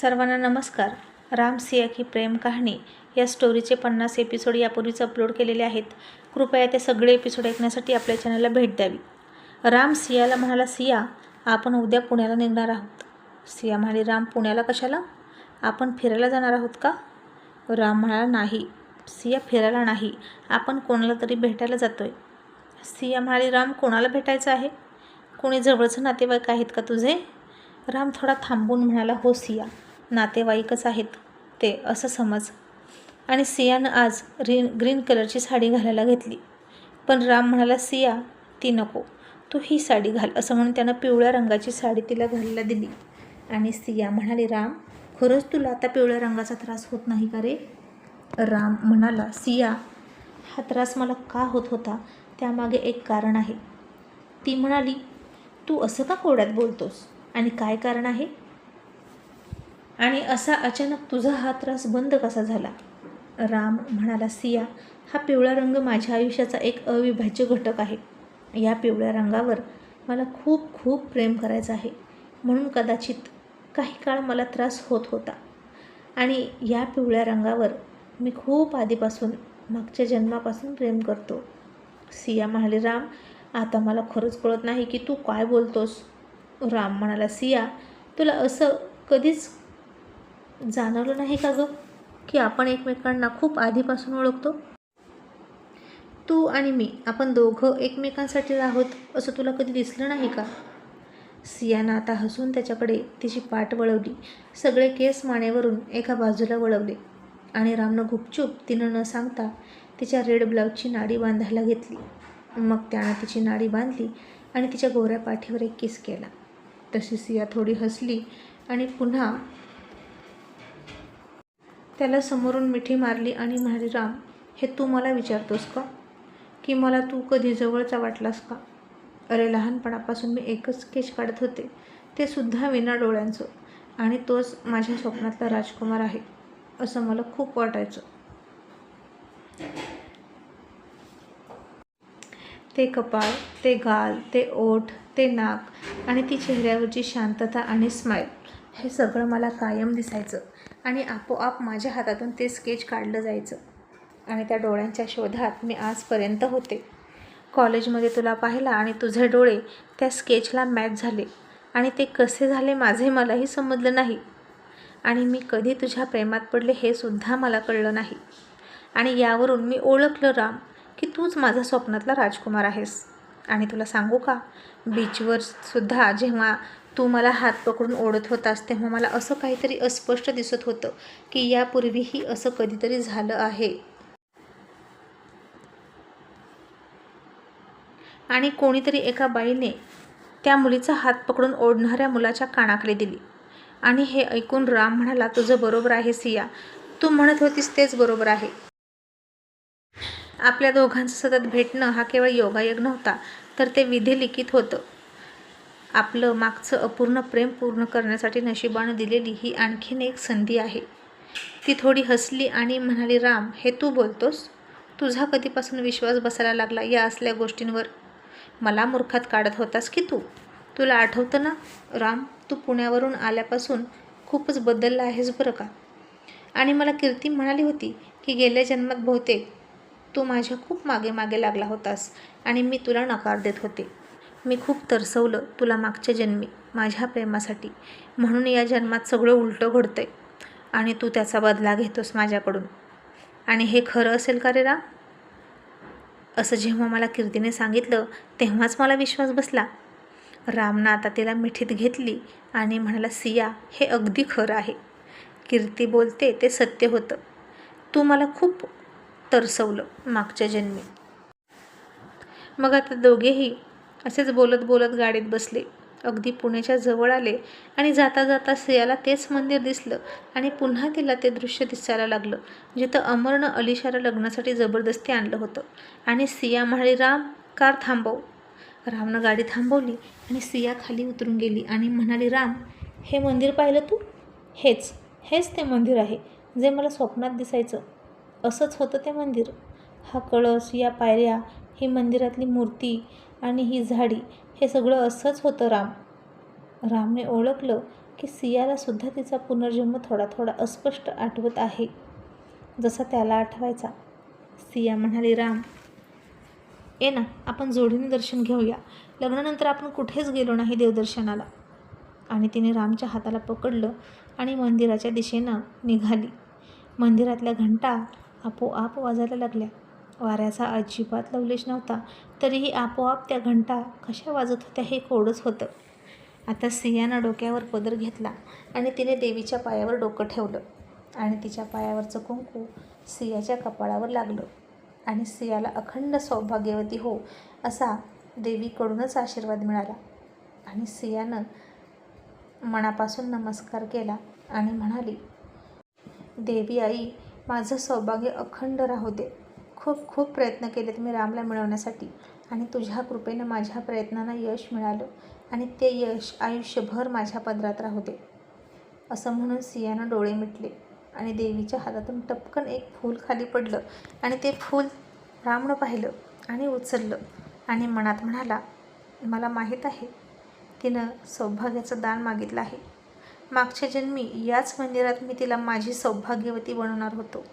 सर्वांना नमस्कार. राम सिया की प्रेम कहाणी या स्टोरीचे पन्नास एपिसोड यापूर्वीच अपलोड केलेले आहेत. कृपया ते सगळे एपिसोड ऐकण्यासाठी आपल्या चॅनलला भेट द्यावी. राम सियाला म्हणाला सिया आपण उद्या पुण्याला निघणार आहोत. सिया म्हणाली राम पुण्याला कशाला? आपण फिरायला जाणार आहोत का? राम म्हणाला नाही. सिया फिरायला नाही. आपण कोणाला तरी भेटायला जातोय. सिया म्हणाली राम कोणाला भेटायचं आहे? कोणी जवळचं नातेवाईक आहेत का तुझे? राम थोडा थांबून म्हणाला हो सिया नातेवाईकच आहेत ते असं समज. आणि सियानं आज ग्रीन ग्रीन कलरची साडी घालायला घेतली. पण राम म्हणाला सिया ती नको तू ही साडी घाल असं म्हणून त्यानं पिवळ्या रंगाची साडी तिला घालायला दिली. आणि सिया म्हणाली राम खरंच तुला आता पिवळ्या रंगाचा त्रास होत नाही का रे? राम म्हणाला सिया हा त्रास मला का होत होता? त्यामागे एक कारण आहे. ती म्हणाली तू असं का कोड्यात बोलतोस? आणि काय कारण आहे? आणि असा अचानक तुझा हा त्रास बंद कसा झाला? राम म्हणाला सिया हा पिवळा रंग माझ्या आयुष्याचा एक अविभाज्य घटक आहे. या पिवळ्या रंगावर मला खूप खूप प्रेम करायचं आहे. म्हणून कदाचित काही काळ मला त्रास होत होता. आणि या पिवळ्या रंगावर मी खूप आधीपासून मागच्या जन्मापासून प्रेम करतो. सिया म्हणाले राम आता मला खरंच कळत नाही की तू काय बोलतोस. राम म्हणाला सिया तुला असं कधीच जाणवलं नाही का गं की आपण एकमेकांना खूप आधीपासून ओळखतो? तू आणि मी आपण दोघं एकमेकांसाठी आहोत असं तुला कधी दिसलं नाही का? सियानं आता हसून त्याच्याकडे तिची पाठ वळवली. सगळे केस मानेवरून एका बाजूला वळवले आणि रामनं गुपचूप तिनं न सांगता तिच्या रेड ब्लाऊजची नाडी बांधायला घेतली. मग त्यानं तिची नाडी बांधली आणि तिच्या गोऱ्या पाठीवर एक किस केला. तशी सिया थोडी हसली आणि पुन्हा त्याला समोरून मिठी मारली आणि म्हणाली राम हे तू मला विचारतोस का? की मला तू कधी जवळचा वाटलास का? अरे लहानपणापासून मी एकच स्केच काढत होते. ते सुद्धा विना डोळ्यांचं. आणि तोच माझ्या स्वप्नातला राजकुमार आहे असं मला खूप वाटायचं. ते कपाळ ते गाल ते ओठ ते नाक आणि ती चेहऱ्यावरची शांतता आणि स्माईल हे सगळं मला कायम दिसायचं आणि आपोआप माझ्या हातातून ते स्केच काढलं जायचं आणि त्या डोळ्यांच्या शोधात मी आजपर्यंत होते. कॉलेजमध्ये तुला पाहिला आणि तुझे डोळे त्या स्केचला मॅच झाले आणि ते कसे झाले माझे मलाही समजलं नाही. आणि मी कधी तुझ्या प्रेमात पडले हे सुद्धा मला कळलं नाही. आणि यावरून मी ओळखलं राम की तूच माझा स्वप्नातला राजकुमार आहेस. आणि तुला सांगू का? बीचवर सुद्धा जेव्हा तू मला हात पकडून ओढत होतास तेव्हा मला असं काहीतरी अस्पष्ट दिसत होतं की यापूर्वीही असं कधीतरी झालं आहे. आणि कोणीतरी एका बाईने त्या मुलीचा हात पकडून ओढणाऱ्या मुलाच्या कानाकडे दिली. आणि हे ऐकून राम म्हणाला तुझं बरोबर आहे सिया. तू म्हणत होतीस तेच बरोबर आहे. आपल्या दोघांचं सतत भेटणं हा केवळ योगायोग नव्हता तर ते विधिलिखित होतं. आपलं मागचं अपूर्ण प्रेम पूर्ण करण्यासाठी नशिबानं दिलेली ही आणखीन एक संधी आहे. ती थोडी हसली आणि म्हणाली राम हे तू बोलतोस? तुझा कधीपासून विश्वास बसायला लागला या असल्या गोष्टींवर? मला मूर्खात काढत होतास की तू? तुला आठवतं ना? राम तू पुण्यावरून आल्यापासून खूपच बदलला आहेस बरं का? आणि मला कीर्ती म्हणाली होती की गेल्या जन्मात बहुतेक तू माझ्या खूप मागे मागे लागला होतास आणि मी तुला नकार देत होते. मी खूप तरसवलं तुला मागच्या जन्मी माझ्या प्रेमासाठी. म्हणून या जन्मात सगळं उलटं घडतंय आणि तू त्याचा बदला घेतोस माझ्याकडून. आणि हे खरं असेल का रे राम? असं जेव्हा मला कीर्तीने सांगितलं तेव्हाच मला विश्वास बसला. रामनं आता तिला मिठीत घेतली आणि म्हणाला सिया हे अगदी खरं आहे. कीर्ती बोलते ते सत्य होतं. तू मला खूप तरसवलं मागच्या जन्मी. मग आता दोघेही असेच बोलत बोलत गाडीत बसले. अगदी पुण्याच्या जवळ आले आणि जाता जाता सियाला तेच मंदिर दिसलं आणि पुन्हा तिला ते दृश्य दिसायला लागलं जिथं अमरनं अलिशाला लग्नासाठी जबरदस्ती आणलं होतं. आणि सिया म्हणाली राम कार थांबव. रामनं गाडी थांबवली आणि सिया खाली उतरून गेली आणि म्हणाली राम हे मंदिर पाहिलं तू? हेच हेच ते मंदिर आहे जे मला स्वप्नात दिसायचं. असंच होतं ते मंदिर. हा कळस या पायऱ्या ही मंदिरातली मूर्ती आणि ही झाडी हे सगळं असंच होतं राम. रामने ओळखलं की सियाला सुद्धा तिचा पुनर्जन्म थोडा थोडा अस्पष्ट आठवत आहे. जसा त्याला आठवायचा. सिया म्हणाली राम ये ना आपण जोडीने दर्शन घेऊया. लग्नानंतर आपण कुठेच गेलो नाही देवदर्शनाला. आणि तिने रामच्या हाताला पकडलं आणि मंदिराच्या दिशेनं निघाली. मंदिरातल्या घंटा आपोआप वाजायला लागल्या. वाऱ्याचा अजिबात लवलेश नव्हता तरीही आपोआप त्या घंटा कशा वाजत होत्या हे कोडच होतं. आता सियानं डोक्यावर पदर घेतला आणि तिने देवीच्या पायावर डोकं ठेवलं आणि तिच्या पायावरचं कुंकू सियाच्या कपाळावर लागलं. आणि सियाला अखंड सौभाग्यवती हो असा देवीकडूनच आशीर्वाद मिळाला. आणि सियानं मनापासून नमस्कार केला आणि म्हणाली देवी आई माझं सौभाग्य अखंड राहू दे खूप खूप प्रयत्न केलेत मी रामला मिळवण्यासाठी आणि तुझ्या कृपेनं माझ्या प्रयत्नांना यश मिळालं आणि ते यश आयुष्यभर माझ्या पदरात राहू दे असं म्हणून सियानं डोळे मिटले आणि देवीच्या हातातून टपकन एक फूल खाली पडलं आणि ते फूल रामनं पाहिलं आणि उचललं आणि मनात म्हणाला मला माहीत आहे तिनं सौभाग्याचं दान मागितलं आहे. मागच्या जन्मी याच मंदिरात मी तिला माझी सौभाग्यवती बनवणार होतो.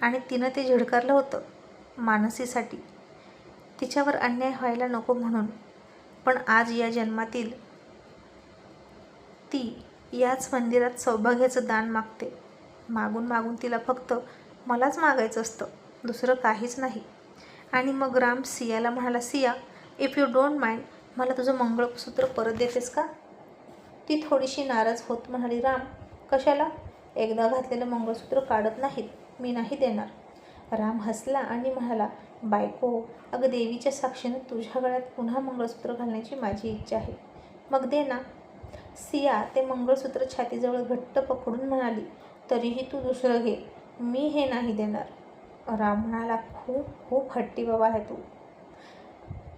आणि तिनं ते झिडकारलं होतं मानसीसाठी. तिच्यावर अन्याय व्हायला नको म्हणून. पण आज या जन्मातील ती याच मंदिरात सौभाग्याचं दान मागते. मागून मागून तिला फक्त मलाच मागायचं असतं. दुसरं काहीच नाही. आणि मग राम सियाला म्हणाला Siya if you don't mind मला तुझं मंगळसूत्र परत देतेस का? ती थोडीशी नाराज होत म्हणाली राम कशाला? एकदा घातलेलं मंगळसूत्र काढत नाहीत मी नाही देणार. राम हसला आणि म्हणाला बायको अगं देवीच्या साक्षीनं तुझ्या गळ्यात पुन्हा मंगळसूत्र घालण्याची माझी इच्छा आहे. मग दे ना. सिया ते मंगळसूत्र छातीजवळ घट्ट पकडून म्हणाली तरीही तू दुसरं घे मी हे नाही देणार. राम म्हणाला खूप खूप हट्टी बाबा आहे तू.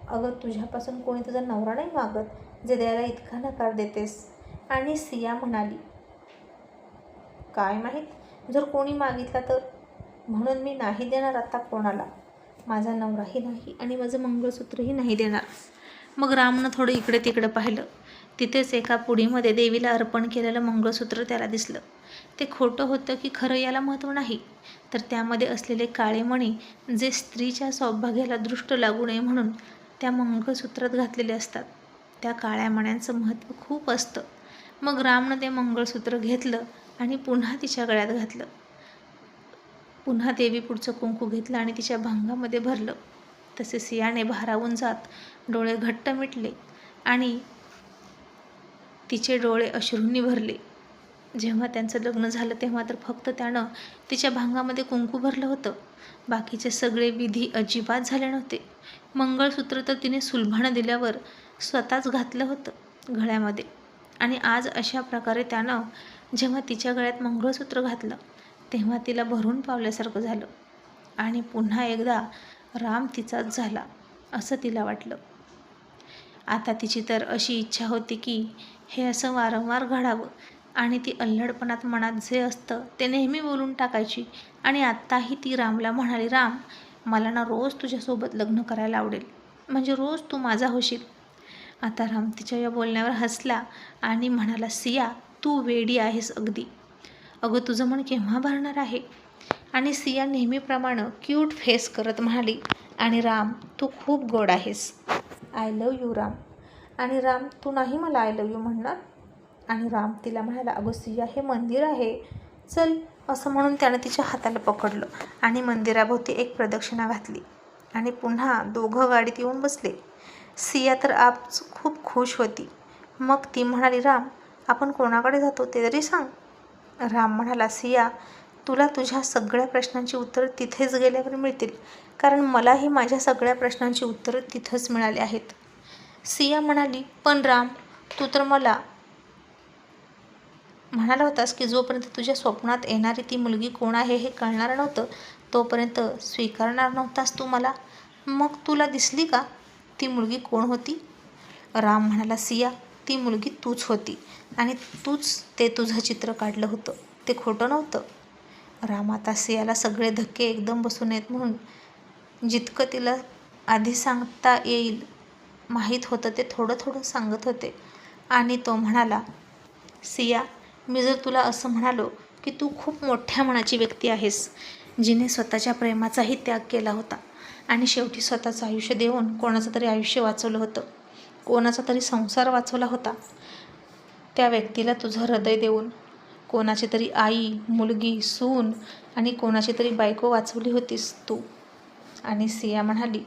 अगं तुझ्यापासून कोणी तुझा नवरा नाही मागत जे द्यायला इतका नकार देतेस. आणि सिया म्हणाली काय माहीत? जर कोणी मागितला तर? म्हणून मी नाही देणार आता कोणाला. माझा नवराही नाही आणि माझं मंगळसूत्रही नाही देणार. मग रामनं थोडं इकडे तिकडे पाहिलं. तिथेच एका पुडीमध्ये देवीला अर्पण केलेलं मंगळसूत्र त्याला दिसलं. ते खोटं होतं की खरं याला महत्त्व नाही. तर त्यामध्ये असलेले काळे मणी जे स्त्रीच्या सौभाग्याला दृष्ट लागू नये म्हणून त्या मंगळसूत्रात घातलेले असतात. त्या काळ्या मण्यांचं महत्त्व खूप असतं. मग रामनं ते मंगळसूत्र घेतलं आणि पुन्हा तिच्या गळ्यात घातलं. पुन्हा देवी पुढचं कुंकू घेतलं आणि तिच्या भांगामध्ये भरलं. तसे सियाने भारावून जात डोळे घट्ट मिटले आणि तिचे डोळे अश्रूंनी भरले. जेव्हा त्यांचं लग्न झालं तेव्हा तर फक्त त्यानं तिच्या भांगामध्ये कुंकू भरलं होतं. बाकीचे सगळे विधी अजिबात झाले नव्हते. मंगळसूत्र तर तिने सुलभानं दिल्यावर स्वतःच घातलं होतं घळ्यामध्ये आणि आज अशा प्रकारे त्यानं जेव्हा तिच्या गळ्यात मंगळसूत्र घातलं तेव्हा तिला भरून पावल्यासारखं झालं. आणि पुन्हा एकदा राम तिचाच झाला असं तिला वाटलं. आता तिची तर अशी इच्छा होती की हे असं वारंवार घडावं आणि ती अल्लडपणात मनात जे असतं ते नेहमी बोलून टाकायची. आणि आत्ताही ती रामला म्हणाली राम मला ना रोज तुझ्यासोबत लग्न करायला आवडेल. म्हणजे रोज तू माझा होशील. आता राम तिच्या या बोलण्यावर हसला आणि म्हणाला सिया तू वेडी आहेस अगदी. अगं तुझं मन केव्हा भरणार आहे? आणि सिया नेहमीप्रमाणे क्यूट फेस करत म्हणाली आणि राम तू खूप गोड आहेस. I love you Ram. आणि राम तू नाही मला आय लव यू म्हणणार? आणि राम तिला म्हणाला अगं सिया हे मंदिर आहे. चल असं म्हणून त्यानं तिच्या हाताला पकडलं आणि मंदिराभोवती एक प्रदक्षिणा घातली. आणि पुन्हा दोघं गाडीत येऊन बसले. सिया तर आज खूप खुश होती. मग ती म्हणाली राम आपण कोणाकडे जातो ते तरी सांग. राम म्हणाला सिया तुला तुझ्या सगळ्या प्रश्नांची उत्तरं तिथेच गेल्यावर मिळतील कारण मलाही माझ्या सगळ्या प्रश्नांची उत्तरं तिथंच मिळाली आहेत. सिया म्हणाली पण राम तू तर मला म्हणाला होतास की जोपर्यंत तुझ्या स्वप्नात येणारी ती मुलगी कोण आहे हे कळणार नव्हतं तोपर्यंत स्वीकारणार नव्हतास तू मला. मग तुला दिसली का ती मुलगी कोण होती? राम म्हणाला सिया ती मुलगी तूच होती. आणि तूच ते तुझं चित्र काढलं होतं. ते खोटं नव्हतं. राम आता सियाला सगळे धक्के एकदम बसून येत म्हणून जितकं तिला आधी सांगता येईल माहीत होतं ते थोडं थोडं सांगत होते. आणि तो म्हणाला सिया मी जर तुला असं म्हणालो की तू खूप मोठ्या मनाची व्यक्ती आहेस जिने स्वतःच्या प्रेमाचाही त्याग केला होता. आणि शेवटी स्वतःचं आयुष्य देऊन कोणाचं तरी आयुष्य वाचवलं होतं. कोणाचा तरी संसार वाचवला होता. त्या व्यक्तीला तुझं हृदय देऊन कोणाची तरी आई मुलगी सून आणि कोणाची तरी बायको वाचवली होतीस तू. आणि सिया म्हणाली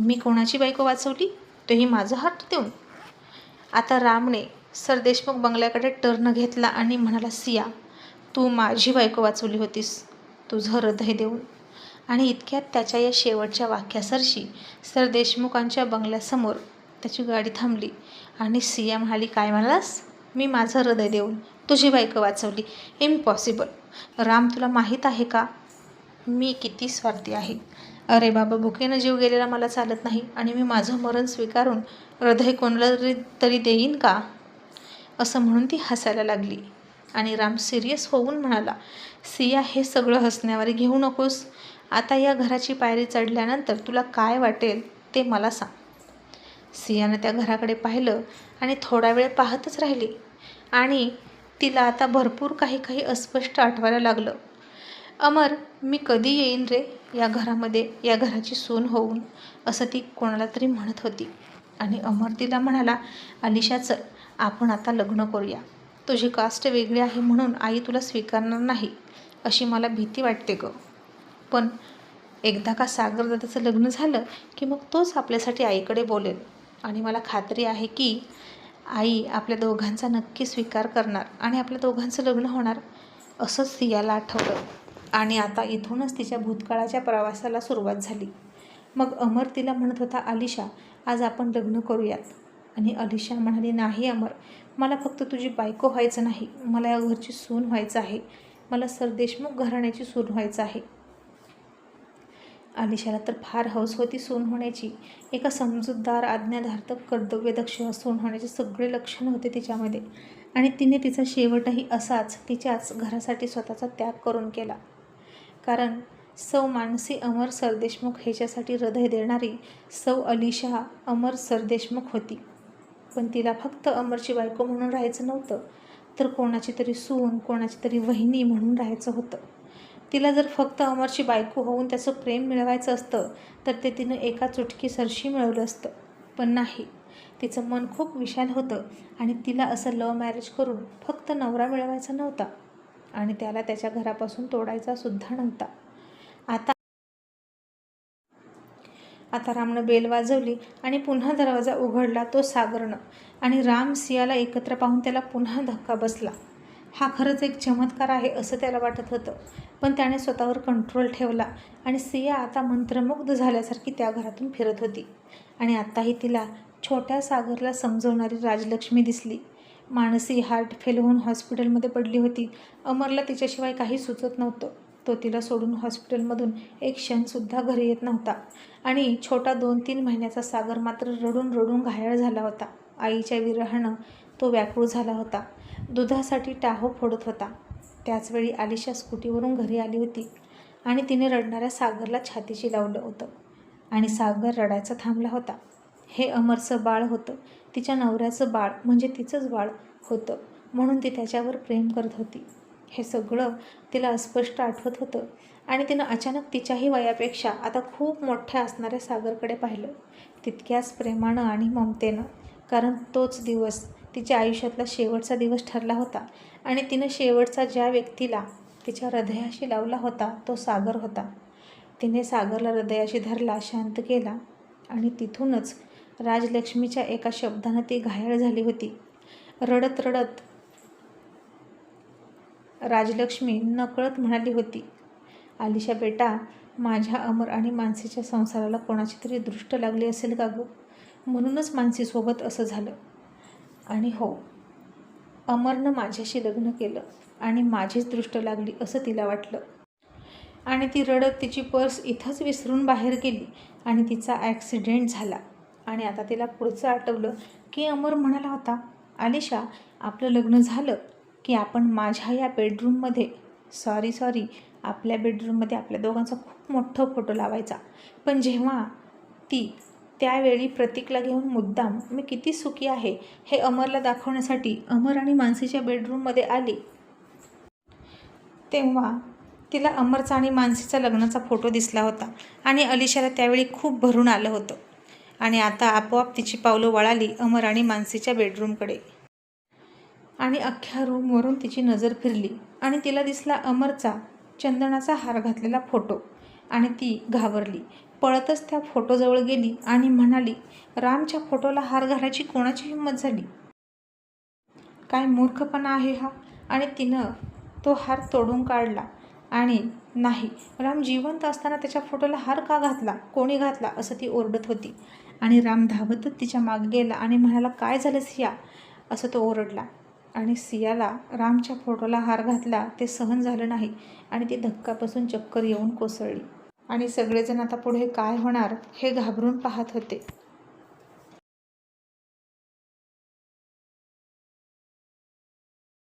मी कोणाची बायको वाचवली? तेही माझा हात देऊन. आता रामने सर देशमुख बंगल्याकडे टर्न घेतला आणि म्हणाला सिया तू माझी बायको वाचवली होतीस. तुझं हृदय देऊन. आणि इतक्यात त्याच्या या शेवटच्या वाक्यासरशी सर देशमुखांच्या बंगल्यासमोर त्याची गाडी थांबली. आणि सिया म्हणाली काय म्हणालास? मी माझं हृदय देऊन तुझी बायको वाचवली. इम्पॉसिबल राम तुला माहीत आहे का? मी किती स्वार्थी आहे. अरे बाबा भुकेनं जीव गेलेला मला चालत नाही आणि मी माझं मरण स्वीकारून हृदय कोणाला तरी तरी देईन का? असं म्हणून ती हसायला लागली. आणि राम सिरियस होऊन म्हणाला सिया हे सगळं हसण्यावर घेऊ नकोस. आता या घराची पायरी चढल्यानंतर तुला काय वाटेल ते मला सांग. सियानं त्या घराकडे पाहिलं आणि थोडा वेळ पाहतच राहिली. आणि तिला आता भरपूर काही काही अस्पष्ट आठवायला लागलं. अमर मी कधी येईन रे? या घरामध्ये या घराची सून होऊन असं ती कोणाला तरी म्हणत होती. आणि अमर तिला म्हणाला अलिशा चल आपण आता लग्न करूया. तुझी कास्ट वेगळी आहे म्हणून आई तुला स्वीकारणार नाही अशी मला भीती वाटते गं. पण एकदा का सागरदादाचं लग्न झालं की मग तोच आपल्यासाठी आईकडे बोलेल. आणि मला खात्री आहे की आई आपल्या दोघांचा नक्की स्वीकार करणार आणि आपल्या दोघांचं लग्न होणार असंच सियाला आठवलं. आणि आता इथूनच तिच्या भूतकाळाच्या प्रवासाला सुरुवात झाली. मग अमर तिला म्हणत होता अलिशा आज आपण लग्न करूयात. आणि अलिशा म्हणाली नाही अमर मला फक्त तुझी बायको व्हायचं नाही. मला या घरची सून व्हायचं आहे. मला सरदेशमुख घराण्याची सून व्हायचं आहे. अलिशाला तर फार हौस होती सून होण्याची. एका समजूतदार आज्ञाधार्थक कर्तव्यदक्ष सून होण्याचे सगळे लक्षण होते तिच्यामध्ये. आणि तिने तिचा शेवटही असाच तिच्याच घरासाठी स्वतःचा त्याग करून केला. कारण सौ मानसी अमर सरदेशमुख ह्याच्यासाठी हृदय देणारी सौ अलिशा अमर सरदेशमुख होती. पण तिला फक्त अमरची बायको म्हणून राहायचं नव्हतं. तर कोणाची तरी सून कोणाची तरी वहिनी म्हणून राहायचं होतं. तिला जर फक्त अमरची बायको होऊन त्याचं प्रेम मिळवायचं असतं तर ते तिनं एका चुटकी सरशी मिळवलं असतं. पण नाही. तिचं मन खूप विशाल होतं आणि तिला असं लव मॅरेज करून फक्त नवरा मिळवायचा नव्हता आणि त्याला त्याच्या घरापासून तोडायचा सुद्धा नव्हता. आता आता रामनं बेल वाजवली आणि पुन्हा दरवाजा उघडला तो सागरनं आणि राम सियाला एकत्र पाहून त्याला पुन्हा धक्का बसला. हा खरंच एक चमत्कार आहे असं त्याला वाटत होतं. पण त्याने स्वतःवर कंट्रोल ठेवला आणि सिया आता मंत्रमुग्ध झाल्यासारखी त्या घरातून फिरत होती. आणि आत्ताही तिला छोट्या सागरला समजवणारी राजलक्ष्मी दिसली. मानसी हार्ट फेल होऊन हॉस्पिटलमध्ये पडली होती. अमरला तिच्याशिवाय काही सुचत नव्हतं. तो तिला सोडून हॉस्पिटलमधून एक क्षणसुद्धा घरी येत नव्हता. आणि छोटा दोन तीन महिन्याचा सागर मात्र रडून रडून घायाळ झाला होता. आईच्या विरहानं तो व्याकुळ झाला होता. दुधासाठी टाहो फोडत होता. त्याचवेळी आलिशा स्कूटीवरून घरी आली होती आणि तिने रडणाऱ्या सागरला छातीशी लावलं होतं आणि सागर रडायचा थांबला होता. हे अमरचं बाळ होतं. तिच्या नवऱ्याचं बाळ म्हणजे तिचंच बाळ होतं म्हणून ती त्याच्यावर प्रेम करत होती. हे सगळं तिला अस्पष्ट आठवत होतं आणि तिनं अचानक तिच्याही वयापेक्षा आता खूप मोठ्या असणाऱ्या सागरकडे पाहिलं. तितक्याच प्रेमानं आणि ममतेनं कारण तोच दिवस तिच्या आयुष्यातला शेवटचा दिवस ठरला होता आणि तिनं शेवटचा ज्या व्यक्तीला तिच्या हृदयाशी लावला होता तो सागर होता. तिने सागरला हृदयाशी धरला शांत केला आणि तिथूनच राजलक्ष्मीच्या एका शब्दानं ती घायाळ झाली होती. रडत रडत राजलक्ष्मी नकळत म्हणाली होती आलिशा बेटा माझ्या अमर आणि मानसीच्या संसाराला कोणाची तरी दृष्ट लागली असेल का गं? म्हणूनच मानसीसोबत असं झालं. आणि हो अमरनं माझ्याशी लग्न केलं आणि माझीच दृष्ट लागली असं तिला वाटलं. आणि ती रडत तिची पर्स इथंच विसरून बाहेर गेली आणि तिचा ॲक्सिडेंट झाला. आणि आता तिला पुढचं आठवलं की अमर म्हणाला होता आलिशा आपलं लग्न झालं की आपण माझ्या या बेडरूममध्ये सॉरी सॉरी आपल्या बेडरूममध्ये आपल्या दोघांचा खूप मोठं फोटो लावायचा. पण जेव्हा ती त्यावेळी प्रतीकला घेऊन मुद्दाम मी किती सुखी आहे हे अमरला दाखवण्यासाठी अमर आणि मानसीच्या बेडरूममध्ये आली. तेव्हा तिला अमरचा आणि मानसीचा लग्नाचा फोटो दिसला होता आणि अलिशाला त्यावेळी खूप भरून आलं होतं. आणि आता आपोआप तिची पावलं वळाली अमर आणि मानसीच्या बेडरूमकडे. आणि अख्ख्या रूमवरून तिची नजर फिरली आणि तिला दिसला अमरचा चंदनाचा हार घातलेला फोटो आणि ती घाबरली. पळतच त्या फोटोजवळ गेली आणि म्हणाली रामच्या फोटोला हार घालायची कोणाची हिंमत झाली? काय मूर्खपणा आहे हा? आणि तिनं तो हार तोडून काढला आणि नाही राम जिवंत असताना त्याच्या फोटोला हार का घातला? कोणी घातला? असं ती ओरडत होती. आणि राम धावतच तिच्यामागे गेला आणि म्हणाला काय झालं सिया? असं तो ओरडला. आणि सियाला रामच्या फोटोला हार घातला ते सहन झालं नाही. आणि ती धक्कापासून चक्कर येऊन कोसळली. आणि सगळेजण आता पुढे काय होणार हे घाबरून पाहत होते.